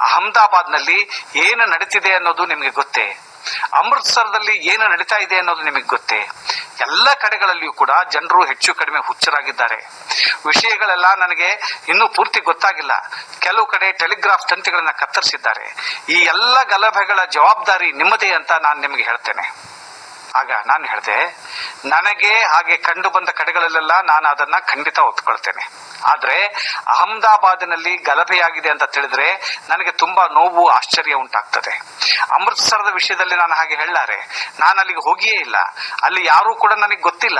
ಅಹಮದಾಬಾದ್ನಲ್ಲಿ ಏನು ನಡೀತಿದೆ ಅನ್ನೋದು ನಿಮಗೆ ಗೊತ್ತೇ? ಅಮೃತ್ಸರದಲ್ಲಿ ಏನು ನಡೀತಾ ಇದೆ ಅನ್ನೋದು ನಿಮಗೆ ಗೊತ್ತೇ? ಎಲ್ಲ ಕಡೆಗಳಲ್ಲಿಯೂ ಕೂಡ ಜನರು ಹೆಚ್ಚು ಕಡಿಮೆ ಹುಚ್ಚರಾಗಿದ್ದಾರೆ. ವಿಷಯಗಳೆಲ್ಲ ನನಗೆ ಇನ್ನೂ ಪೂರ್ತಿ ಗೊತ್ತಾಗಿಲ್ಲ. ಕೆಲವು ಕಡೆ ಟೆಲಿಗ್ರಾಫ್ ತಂತಿಗಳನ್ನ ಕತ್ತರಿಸಿದ್ದಾರೆ. ಈ ಎಲ್ಲ ಗಲಭೆಗಳ ಜವಾಬ್ದಾರಿ ನಿಮ್ಮದೇ ಅಂತ ನಾನು ನಿಮಗೆ ಹೇಳ್ತೇನೆ. ಆಗ ನಾನು ಹೇಳಿದೆ, ನನಗೆ ಹಾಗೆ ಕಂಡು ಬಂದ ಕಡೆಗಳಲ್ಲೆಲ್ಲ ನಾನು ಅದನ್ನ ಖಂಡಿತ ಒಪ್ಕೊಳ್ತೇನೆ. ಆದ್ರೆ ಅಹಮದಾಬಾದ್ನಲ್ಲಿ ಗಲಭೆಯಾಗಿದೆ ಅಂತ ತಿಳಿದ್ರೆ ನನಗೆ ತುಂಬಾ ನೋವು, ಆಶ್ಚರ್ಯ ಉಂಟಾಗ್ತದೆ. ಅಮೃತಸರದ ವಿಷಯದಲ್ಲಿ ನಾನು ಹಾಗೆ ಹೇಳಾರೆ ನಾನು ಅಲ್ಲಿಗೆ ಹೋಗಿಯೇ ಇಲ್ಲ. ಅಲ್ಲಿ ಯಾರೂ ಕೂಡ ನನಗೆ ಗೊತ್ತಿಲ್ಲ.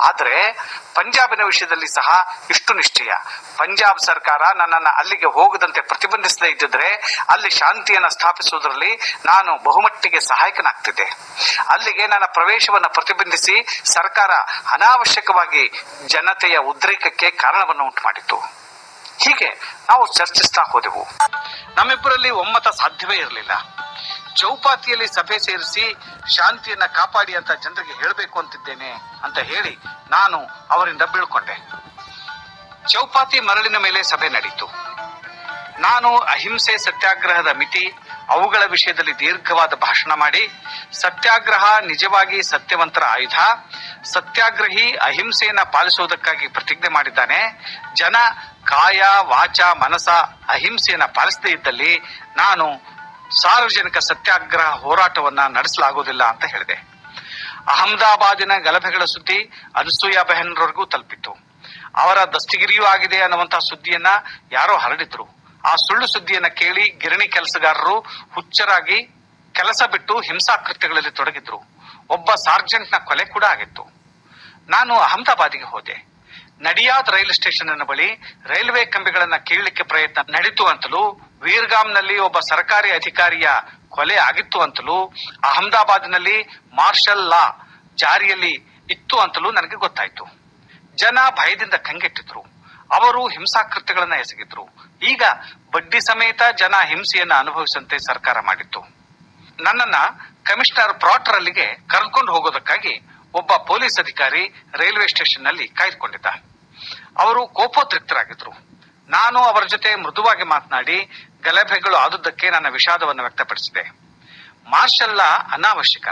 ಆದ್ರೆ ಪಂಜಾಬಿನ ವಿಷಯದಲ್ಲಿ ಸಹ ಇಷ್ಟು ನಿಶ್ಚಯ. ಪಂಜಾಬ್ ಸರ್ಕಾರ ನನ್ನನ್ನು ಅಲ್ಲಿಗೆ ಹೋಗದಂತೆ ಪ್ರತಿಬಂಧಿಸದೇ ಇದ್ದಿದ್ರೆ ಅಲ್ಲಿ ಶಾಂತಿಯನ್ನು ಸ್ಥಾಪಿಸುವುದರಲ್ಲಿ ನಾನು ಬಹುಮಟ್ಟಿಗೆ ಸಹಾಯಕನಾಗ್ತಿದ್ದೆ. ಅಲ್ಲಿಗೆ ನನ್ನ ಪ್ರವೇಶವನ್ನು ಪ್ರತಿಬಂಧಿಸಿ ಸರ್ಕಾರ ಅನಾವಶ್ಯಕವಾಗಿ ಜನತೆಯ ಉದ್ರೇಕಕ್ಕೆ ಕಾರಣವನ್ನು ಉಂಟು ಮಾಡಿತ್ತು ಹೀಗೆ ನಾವು ಚರ್ಚಿಸ್ತಾ ಹೋದೆವು. ನಮ್ಮಿಬ್ಬರಲ್ಲಿ ಒಮ್ಮತ ಸಾಧ್ಯವೇ ಇರಲಿಲ್ಲ. ಚೌಪಾತಿಯಲ್ಲಿ ಸಭೆ ಸೇರಿಸಿ ಶಾಂತಿಯನ್ನ ಕಾಪಾಡಿ ಅಂತ ಜನರಿಗೆ ಹೇಳಬೇಕು ಅಂತಿದ್ದೇನೆ ಅಂತ ಹೇಳಿ ನಾನು ಅವರಿಂದ ಬೀಳ್ಕೊಂಡೆ. ಚೌಪಾತಿ ಮರಳಿನ ಮೇಲೆ ಸಭೆ ನಡೀತು. ನಾನು ಅಹಿಂಸೆ ಸತ್ಯಾಗ್ರಹದ ಮಿತಿ ಅವುಗಳ ವಿಷಯದಲ್ಲಿ ದೀರ್ಘವಾದ ಭಾಷಣ ಮಾಡಿ, ಸತ್ಯಾಗ್ರಹ ನಿಜವಾಗಿ ಸತ್ಯವಂತರ ಆಯುಧ, ಸತ್ಯಾಗ್ರಹಿ ಅಹಿಂಸೆಯನ್ನ ಪಾಲಿಸುವುದಕ್ಕಾಗಿ ಪ್ರತಿಜ್ಞೆ ಮಾಡಿದ್ದಾನೆ. ಜನ ಕಾಯ, ವಾಚ, ಮನಸ ಅಹಿಂಸೆಯನ್ನ ಪಾಲಿಸದೇ ಇದ್ದಲ್ಲಿ ನಾನು ಸಾರ್ವಜನಿಕ ಸತ್ಯಾಗ್ರಹ ಹೋರಾಟವನ್ನ ನಡೆಸಲಾಗುವುದಿಲ್ಲ ಅಂತ ಹೇಳಿದೆ. ಅಹಮದಾಬಾದಿನ ಗಲಭೆಗಳ ಸುದ್ದಿ ಅನಸೂಯ ಬೆಹನ್ರವರೆಗೂ ತಲುಪಿತ್ತು. ಅವರ ದಸ್ತಿಗಿರಿಯೂ ಆಗಿದೆ ಅನ್ನುವಂತಹ ಸುದ್ದಿಯನ್ನ ಯಾರೋ ಹರಡಿದ್ರು. ಆ ಸುಳ್ಳು ಸುದ್ದಿಯನ್ನ ಕೇಳಿ ಗಿರಣಿ ಕೆಲಸಗಾರರು ಹುಚ್ಚರಾಗಿ ಕೆಲಸ ಬಿಟ್ಟು ಹಿಂಸಾಕೃತ್ಯಗಳಲ್ಲಿ ತೊಡಗಿದ್ರು. ಒಬ್ಬ ಸಾರ್ಜೆಂಟ್ನ ಕೊಲೆ ಕೂಡ ಆಗಿತ್ತು. ನಾನು ಅಹಮದಾಬಾದಿಗೆ ಹೋದೆ. ನಡಿಯಾದ ರೈಲ್ವೆ ಸ್ಟೇಷನ್ ಬಳಿ ರೈಲ್ವೆ ಕಂಬಿಗಳನ್ನ ಕೀಳಲಿಕ್ಕೆ ಪ್ರಯತ್ನ ನಡೀತು ಅಂತಲೂ ವೀರ್ಗಾಮ್ನಲ್ಲಿ ಒಬ್ಬ ಸರ್ಕಾರಿ ಅಧಿಕಾರಿಯ ಕೊಲೆ ಆಗಿತ್ತು ಅಂತಲೂ, ಅಹಮದಾಬಾದ್ನಲ್ಲಿ ಮಾರ್ಷಲ್ ಲಾ ಜಾರಿಯಲ್ಲಿ ಇತ್ತು ಅಂತಲೂ ನನಗೆ ಗೊತ್ತಾಯಿತು. ಜನ ಭಯದಿಂದ ಕಂಗೆಟ್ಟಿದ್ರು. ಅವರು ಹಿಂಸಾಕೃತ್ಯಗಳನ್ನ ಎಸಗಿದ್ರು. ಈಗ ಬಡ್ಡಿ ಸಮೇತ ಜನ ಹಿಂಸೆಯನ್ನ ಅನುಭವಿಸುವಂತೆ ಸರ್ಕಾರ ಮಾಡಿತ್ತು. ನನ್ನನ್ನ ಕಮಿಷನರ್ ಪ್ರಾಟರ್ ಅಲ್ಲಿಗೆ ಕರೆದುಕೊಂಡು ಹೋಗೋದಕ್ಕಾಗಿ ಒಬ್ಬ ಪೊಲೀಸ್ ಅಧಿಕಾರಿ ರೈಲ್ವೆ ಸ್ಟೇಷನ್ನಲ್ಲಿ ಕಾಯ್ದುಕೊಂಡಿದ್ದ. ಅವರು ಕೋಪೋದ್ರಿಕ್ತರಾಗಿದ್ರು. ನಾನು ಅವರ ಜೊತೆ ಮೃದುವಾಗಿ ಮಾತನಾಡಿ ಗಲಭೆಗಳು ಆದುದಕ್ಕೆ ನನ್ನ ವಿಷಾದವನ್ನು ವ್ಯಕ್ತಪಡಿಸಿದೆ. ಮಾರ್ಷಲ್ಲ ಅನಾವಶ್ಯಕ.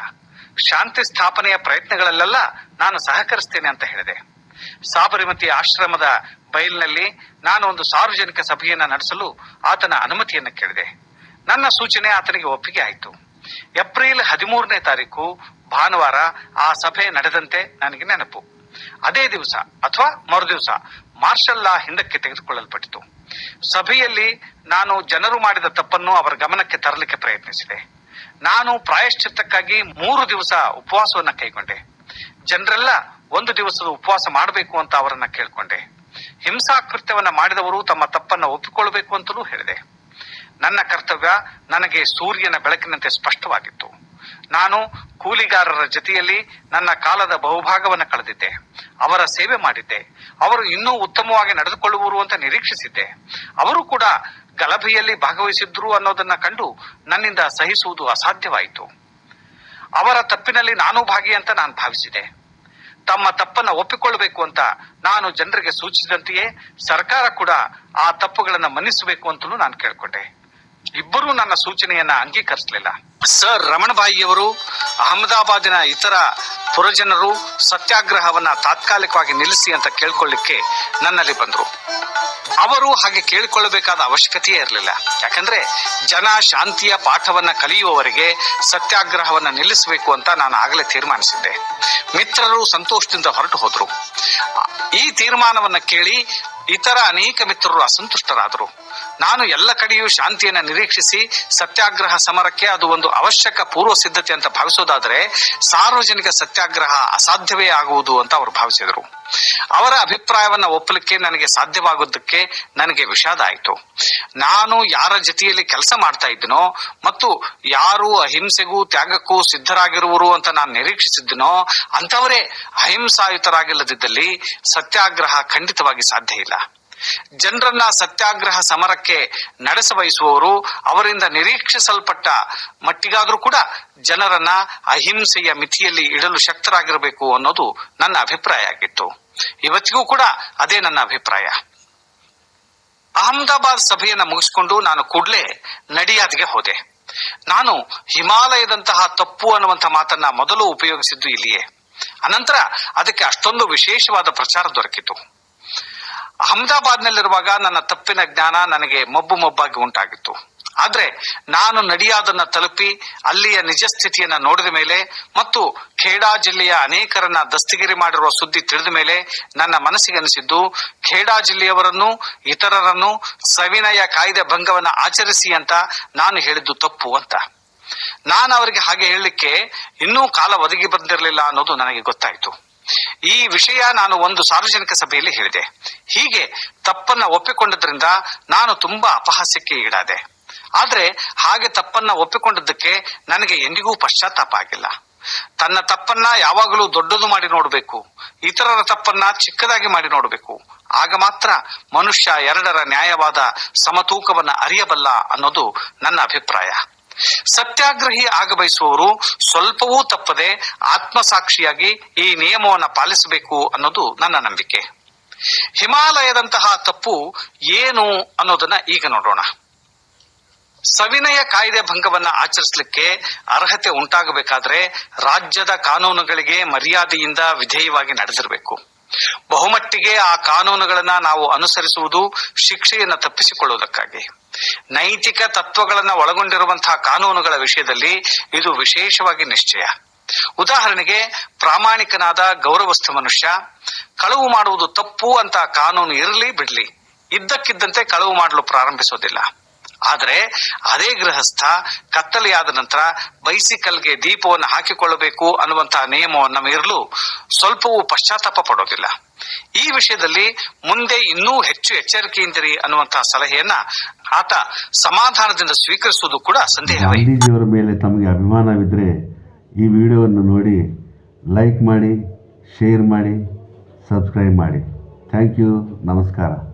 ಶಾಂತಿ ಸ್ಥಾಪನೆಯ ಪ್ರಯತ್ನಗಳಲ್ಲೆಲ್ಲ ನಾನು ಸಹಕರಿಸ್ತೇನೆ ಅಂತ ಹೇಳಿದೆ. ಸಾಬರಮತಿ ಆಶ್ರಮದ ಬಯಲಿನಲ್ಲಿ ನಾನು ಒಂದು ಸಾರ್ವಜನಿಕ ಸಭೆಯನ್ನ ನಡೆಸಲು ಆತನ ಅನುಮತಿಯನ್ನು ಕೇಳಿದೆ. ನನ್ನ ಸೂಚನೆ ಆತನಿಗೆ ಒಪ್ಪಿಗೆ ಆಯಿತು. ಏಪ್ರಿಲ್ ಹದಿಮೂರನೇ ತಾರೀಕು ಭಾನುವಾರ ಆ ಸಭೆ ನಡೆದಂತೆ ನನಗೆ ನೆನಪು. ಅದೇ ದಿವಸ ಅಥವಾ ಮರುದಿವಸ ಮಾರ್ಷಲ್ ಲಾ ಹಿಂದಕ್ಕೆ ತೆಗೆದುಕೊಳ್ಳಲ್ಪಟ್ಟಿತು. ಸಭೆಯಲ್ಲಿ ನಾನು ಜನರು ಮಾಡಿದ ತಪ್ಪನ್ನು ಅವರ ಗಮನಕ್ಕೆ ತರಲಿಕ್ಕೆ ಪ್ರಯತ್ನಿಸಿದೆ. ನಾನು ಪ್ರಾಯಶ್ಚಿತ್ತಕ್ಕಾಗಿ ಮೂರು ದಿವಸ ಉಪವಾಸವನ್ನ ಕೈಗೊಂಡೆ. ಜನರೆಲ್ಲ ಒಂದು ದಿವಸದ ಉಪವಾಸ ಮಾಡಬೇಕು ಅಂತ ಅವರನ್ನ ಕೇಳ್ಕೊಂಡೆ. ಹಿಂಸಾಕೃತ್ಯವನ್ನ ಮಾಡಿದವರು ತಮ್ಮ ತಪ್ಪನ್ನ ಒಪ್ಪಿಕೊಳ್ಬೇಕು ಅಂತಲೂ ಹೇಳಿದೆ. ನನ್ನ ಕರ್ತವ್ಯ ನನಗೆ ಸೂರ್ಯನ ಬೆಳಕಿನಂತೆ ಸ್ಪಷ್ಟವಾಗಿತ್ತು. ನಾನು ಕೂಲಿಗಾರರ ಜೊತೆಯಲ್ಲಿ ನನ್ನ ಕಾಲದ ಬಹುಭಾಗವನ್ನು ಕಳೆದಿದ್ದೆ. ಅವರ ಸೇವೆ ಮಾಡಿದ್ದೆ. ಅವರು ಇನ್ನೂ ಉತ್ತಮವಾಗಿ ನಡೆದುಕೊಳ್ಳುವರು ಅಂತ ನಿರೀಕ್ಷಿಸಿದ್ದೆ. ಅವರು ಕೂಡ ಗಲಭೆಯಲ್ಲಿ ಭಾಗವಹಿಸಿದ್ರು ಅನ್ನೋದನ್ನ ಕಂಡು ನನ್ನಿಂದ ಸಹಿಸುವುದು ಅಸಾಧ್ಯವಾಯಿತು. ಅವರ ತಪ್ಪಿನಲ್ಲಿ ನಾನು ಭಾಗಿ ಅಂತ ನಾನು ಭಾವಿಸಿದೆ. ತಮ್ಮ ತಪ್ಪನ್ನ ಒಪ್ಪಿಕೊಳ್ಳಬೇಕು ಅಂತ ನಾನು ಜನರಿಗೆ ಸೂಚಿಸಿದಂತೆಯೇ ಸರ್ಕಾರ ಕೂಡ ಆ ತಪ್ಪುಗಳನ್ನ ಮನ್ನಿಸಬೇಕು ಅಂತಲೂ ನಾನು ಕೇಳ್ಕೊಂಡೆ. ಇಬ್ಬರೂ ನನ್ನ ಸೂಚನೆಯನ್ನ ಅಂಗೀಕರಿಸಲಿಲ್ಲ. ಸರ್ ರಮಣಬಾಯಿಯವರು ಅಹಮದಾಬಾದಿನ ಇತರ ಪುರಜನರು ಸತ್ಯಾಗ್ರಹವನ್ನ ತಾತ್ಕಾಲಿಕವಾಗಿ ನಿಲ್ಲಿಸಿ ಅಂತ ಕೇಳ್ಕೊಳ್ಳಿಕ್ಕೆ ನನ್ನಲ್ಲಿ ಬಂದರು. ಅವರು ಹಾಗೆ ಕೇಳಿಕೊಳ್ಳಬೇಕಾದ ಅವಶ್ಯಕತೆಯೇ ಇರಲಿಲ್ಲ. ಯಾಕಂದ್ರೆ ಜನ ಶಾಂತಿಯ ಪಾಠವನ್ನ ಕಲಿಯುವವರೆಗೆ ಸತ್ಯಾಗ್ರಹವನ್ನ ನಿಲ್ಲಿಸಬೇಕು ಅಂತ ನಾನು ಆಗಲೇ ತೀರ್ಮಾನಿಸಿದ್ದೆ. ಮಿತ್ರರು ಸಂತೋಷದಿಂದ ಹೊರಟು ಹೋದ್ರು. ಈ ತೀರ್ಮಾನವನ್ನ ಕೇಳಿ ಇತರ ಅನೇಕ ಮಿತ್ರರು ಅಸಂತುಷ್ಟರಾದರು. ನಾನು ಎಲ್ಲ ಕಡೆಯೂ ಶಾಂತಿಯನ್ನು ನಿರೀಕ್ಷಿಸಿ ಸತ್ಯಾಗ್ರಹ ಸಮರಕ್ಕೆ ಅದು ಒಂದು ಅವಶ್ಯಕ ಪೂರ್ವ ಸಿದ್ಧತೆ ಅಂತ ಭಾವಿಸೋದಾದರೆ ಸಾರ್ವಜನಿಕ ಸತ್ಯಾಗ್ರಹ ಅಸಾಧ್ಯವೇ ಆಗುವುದು ಅಂತ ಅವರು ಭಾವಿಸಿದರು. ಅವರ ಅಭಿಪ್ರಾಯವನ್ನು ಒಪ್ಪಲಿಕ್ಕೆ ನನಗೆ ಸಾಧ್ಯವಾಗುವುದಕ್ಕೆ ನನಗೆ ವಿಷಾದ ಆಯಿತು. ನಾನು ಯಾರ ಜೊತೆಯಲ್ಲಿ ಕೆಲಸ ಮಾಡ್ತಾ ಇದ್ದೀನೋ ಮತ್ತು ಯಾರು ಅಹಿಂಸೆಗೂ ತ್ಯಾಗಕ್ಕೂ ಸಿದ್ಧರಾಗಿರುವರು ಅಂತ ನಾನು ನಿರೀಕ್ಷಿಸಿದ್ದನೋ ಅಂತವರೇ ಅಹಿಂಸಾಯುತರಾಗಿಲ್ಲದಿದ್ದಲ್ಲಿ ಸತ್ಯಾಗ್ರಹ ಖಂಡಿತವಾಗಿ ಸಾಧ್ಯ ಇಲ್ಲ. ಜನರನ್ನ ಸತ್ಯಾಗ್ರಹ ಸಮರಕ್ಕೆ ನಡೆಸಬಯಸುವವರು ಅವರಿಂದ ನಿರೀಕ್ಷಿಸಲ್ಪಟ್ಟ ಮಟ್ಟಿಗಾದ್ರೂ ಕೂಡ ಜನರನ್ನ ಅಹಿಂಸೆಯ ಮಿತಿಯಲ್ಲಿ ಇಡಲು ಶಕ್ತರಾಗಿರಬೇಕು ಅನ್ನೋದು ನನ್ನ ಅಭಿಪ್ರಾಯ ಆಗಿತ್ತು. ಇವತ್ತಿಗೂ ಕೂಡ ಅದೇ ನನ್ನ ಅಭಿಪ್ರಾಯ. ಅಹಮದಾಬಾದ್ ಸಭೆಯನ್ನ ಮುಗಿಸಿಕೊಂಡು ನಾನು ಕೂಡಲೇ ನಡಿಯಾದ್ಗೆ ಹೋದೆ. ನಾನು ಹಿಮಾಲಯದಂತಹ ತಪ್ಪು ಅನ್ನುವಂಥ ಮಾತನ್ನ ಮೊದಲು ಉಪಯೋಗಿಸಿದ್ದು ಇಲ್ಲಿಯೇ. ಅನಂತರ ಅದಕ್ಕೆ ಅಷ್ಟೊಂದು ವಿಶೇಷವಾದ ಪ್ರಚಾರ ದೊರಕಿತು. ಅಹಮದಾಬಾದ್ನಲ್ಲಿರುವಾಗ ನನ್ನ ತಪ್ಪಿನ ಜ್ಞಾನ ನನಗೆ ಮಬ್ಬು ಮಬ್ಬಾಗಿ ಉಂಟಾಗಿತ್ತು. ಆದ್ರೆ ನಾನು ನಡಿಯಾದನ್ನ ತಲುಪಿ ಅಲ್ಲಿಯ ನಿಜ ಸ್ಥಿತಿಯನ್ನ ನೋಡಿದ ಮೇಲೆ ಮತ್ತು ಖೇಡಾ ಜಿಲ್ಲೆಯ ಅನೇಕರನ್ನ ದಸ್ತಗಿರಿ ಮಾಡಿರುವ ಸುದ್ದಿ ತಿಳಿದ ಮೇಲೆ ನನ್ನ ಮನಸ್ಸಿಗೆ ಅನಿಸಿದ್ದು ಖೇಡಾ ಜಿಲ್ಲೆಯವರನ್ನು, ಇತರರನ್ನು ಸವಿನಯ ಕಾಯ್ದೆ ಭಂಗವನ್ನ ಆಚರಿಸಿ ಅಂತ ನಾನು ಹೇಳಿದ್ದು ತಪ್ಪು ಅಂತ. ನಾನು ಅವರಿಗೆ ಹಾಗೆ ಹೇಳಲಿಕ್ಕೆ ಇನ್ನೂ ಕಾಲ ಒದಗಿ ಬಂದಿರಲಿಲ್ಲ ಅನ್ನೋದು ನನಗೆ ಗೊತ್ತಾಯಿತು. ಈ ವಿಷಯ ನಾನು ಒಂದು ಸಾರ್ವಜನಿಕ ಸಭೆಯಲ್ಲಿ ಹೇಳಿದೆ. ಹೀಗೆ ತಪ್ಪನ್ನ ಒಪ್ಪಿಕೊಂಡದ್ರಿಂದ ನಾನು ತುಂಬಾ ಅಪಹಾಸ್ಯಕ್ಕೆ ಈಡಾದೆ. ಆದ್ರೆ ಹಾಗೆ ತಪ್ಪನ್ನ ಒಪ್ಪಿಕೊಂಡದ್ದಕ್ಕೆ ನನಗೆ ಎಂದಿಗೂ ಪಶ್ಚಾತ್ತಾಪ ಆಗಿಲ್ಲ. ತನ್ನ ತಪ್ಪನ್ನ ಯಾವಾಗಲೂ ದೊಡ್ಡದು ಮಾಡಿ ನೋಡಬೇಕು, ಇತರರ ತಪ್ಪನ್ನ ಚಿಕ್ಕದಾಗಿ ಮಾಡಿ ನೋಡಬೇಕು. ಆಗ ಮಾತ್ರ ಮನುಷ್ಯ ಎರಡರ ನ್ಯಾಯವಾದ ಸಮತೂಕವನ್ನು ಅರಿಯಬಲ್ಲ ಅನ್ನೋದು ನನ್ನ ಅಭಿಪ್ರಾಯ. ಸತ್ಯಾಗ್ರಹಿ ಆಗಬಯಸುವವರು ಸ್ವಲ್ಪವೂ ತಪ್ಪದೆ ಆತ್ಮಸಾಕ್ಷಿಯಾಗಿ ಈ ನಿಯಮವನ್ನ ಪಾಲಿಸಬೇಕು ಅನ್ನೋದು ನನ್ನ ನಂಬಿಕೆ. ಹಿಮಾಲಯದಂತಹ ತಪ್ಪು ಏನು ಅನ್ನೋದನ್ನ ಈಗ ನೋಡೋಣ. ಸವಿನಯ ಕಾಯ್ದೆ ಭಂಗವನ್ನ ಆಚರಿಸಲಿಕ್ಕೆ ಅರ್ಹತೆ ಉಂಟಾಗಬೇಕಾದ್ರೆ ರಾಜ್ಯದ ಕಾನೂನುಗಳಿಗೆ ಮರ್ಯಾದೆಯಿಂದ ವಿಧೇಯವಾಗಿ ನಡೆದಿರಬೇಕು. ಬಹುಮಟ್ಟಿಗೆ ಆ ಕಾನೂನುಗಳನ್ನ ನಾವು ಅನುಸರಿಸುವುದು ಶಿಕ್ಷೆಯನ್ನು ತಪ್ಪಿಸಿಕೊಳ್ಳುವುದಕ್ಕಾಗಿ ನೈತಿಕ ತತ್ವಗಳನ್ನ ಒಳಗೊಂಡಿರುವಂತಹ ಕಾನೂನುಗಳ ವಿಷಯದಲ್ಲಿ ಇದು ವಿಶೇಷವಾಗಿ ನಿಶ್ಚಯ. ಉದಾಹರಣೆಗೆ ಪ್ರಾಮಾಣಿಕನಾದ ಗೌರವಸ್ಥ ಮನುಷ್ಯ, ಕಳವು ಮಾಡುವುದು ತಪ್ಪು ಅಂತ ಕಾನೂನು ಇರಲಿ ಬಿಡ್ಲಿ, ಇದ್ದಕ್ಕಿದ್ದಂತೆ ಕಳವು ಮಾಡಲು ಪ್ರಾರಂಭಿಸೋದಿಲ್ಲ. ಆದರೆ ಅದೇ ಗೃಹಸ್ಥ ಕತ್ತಲೆಯಾದ ನಂತರ ಬೈಸಿಕಲ್ಗೆ ದೀಪವನ್ನು ಹಾಕಿಕೊಳ್ಳಬೇಕು ಅನ್ನುವಂತಹ ನಿಯಮವನ್ನು ಮೀರಲು ಸ್ವಲ್ಪವೂ ಪಶ್ಚಾತ್ತಾಪ ಪಡೋದಿಲ್ಲ. ಈ ವಿಷಯದಲ್ಲಿ ಮುಂದೆ ಇನ್ನೂ ಹೆಚ್ಚು ಎಚ್ಚರಿಕೆಯಿಂದಿರಿ ಅನ್ನುವಂತಹ ಸಲಹೆಯನ್ನ ಆತ ಸಮಾಧಾನದಿಂದ ಸ್ವೀಕರಿಸುವುದು ಕೂಡ ಸಂದೇಹವೇ. ಮೇಲೆ ತಮಗೆ ಅಭಿಮಾನವಿದ್ದರೆ ಈ ವಿಡಿಯೋವನ್ನು ನೋಡಿ ಲೈಕ್ ಮಾಡಿ ಶೇರ್ ಮಾಡಿ ಸಬ್ಸ್ಕ್ರೈಬ್ ಮಾಡಿ. ಥ್ಯಾಂಕ್ ಯು ನಮಸ್ಕಾರ.